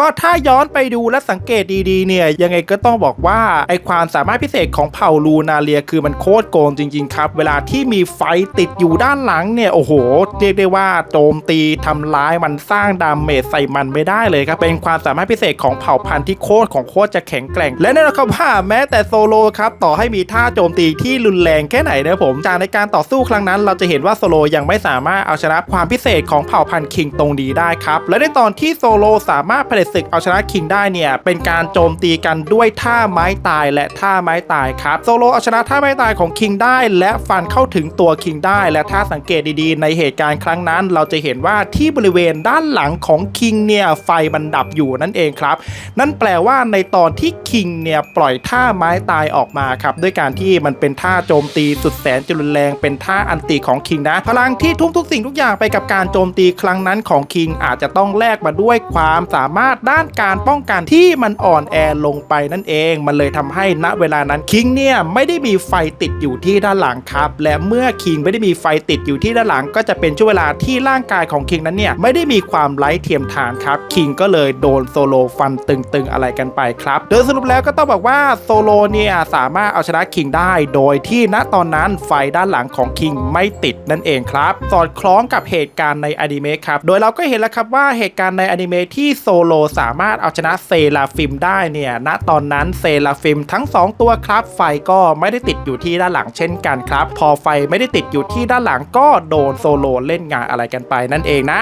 ก็ถ้าย้อนไปดูและสังเกตดีๆเนี่ยยังไงก็ต้องบอกว่าไอความสามารถพิเศษของเผ่าลูนาเลียคือมันโคตรโกงจริงๆครับ เวลาที่มีไฟติดอยู่ด้านหลังเนี่ยโอ้โห เรียกได้ว่าโจมตีทำร้ายมันสร้างดาเมจใส่มันไม่ได้เลยครับเป็นความสามารถพิเศษของเผ่าพันธุ์ที่โคตรของโคตรจะแข็งแกร่ง และแน่นอนครับว่าแม้แต่โซโลครับต่อให้มีท่าโจมตีที่รุนแรงแค่ไหนนะผมจากในการต่อสู้ครั้งนั้น เราจะเห็นว่าโซโลยังไม่สามารถเอาชนะความพิเศษของเผ่าพันธุ์คิงตรงดีได้ครับและในตอนที่โซโลสามารถเผด็จศึกเอาชนะคิงได้เนี่ย เป็นการโจมตีกันด้วยท่าไม้ตายและท่าไม้ตายครับโซโลเอาชนะท่าไม้ตายของคิงได้ และฟันเข้าถึงตัวคิงได้ และถ้าสังเกตดีๆ ในเหตุการณ์ครั้งนั้น เราจะเห็นว่าที่บริเวณด้านหลังของคิงเนี่ยไฟมันดับอยู่นั่นเองครับ นั่นแปลว่าในตอนที่คิงเนี่ยปล่อยท่าไม้ตายออกมาครับด้วยการที่มันเป็นท่าโจมตีสุดแสนจะรุนแรงเป็นท่าอันติของคิงนะพลังที่ทุ่มทุกสิ่งทุกอย่างไปกับการโจมตีครั้งนั้นของคิงอาจจะต้องแลกมาด้วยความสามารถด้านการป้องกันที่มันอ่อนแอลงไปนั่นเอง มันเลยทำให้ณเวลานั้นคิงเนี่ยไม่ได้มีไฟติดอยู่ที่ด้านหลังครับ และเมื่อคิงไม่ได้มีไฟติดอยู่ที่ด้านหลัง ก็จะเป็นช่วงเวลาที่ร่างกายของคิงนั้นเนี่ยไม่ได้มีความไร้เทียมทานครับคิงก็เลยโดนโซโลฟันตึงๆอะไรกันไปครับ โดยสรุปแล้วก็ต้องบอกว่าโซโลเนี่ยสามารถเอาชนะคิงได้ โดยที่ณตอนนั้นไฟด้านหลังของคิงไม่ติดนั่นเองครับ สอดคล้องกับเหตุการณ์ในอนิเมะครับ โดยเราก็เห็นแล้วครับว่าเหตุการณ์ในอนิเมะที่โซโลสามารถเอาชนะเซราฟิมได้เนี่ยณตอนนั้นเซราฟิมทั้ง 2 ตัวครับ ไฟก็ไม่ได้ติดอยู่ที่ด้านหลังเช่นกันครับ พอไฟไม่ได้ติดอยู่ที่ด้านหลังก็โดนโซโลเล่นงานอะไรกันไปนั่นเองนะ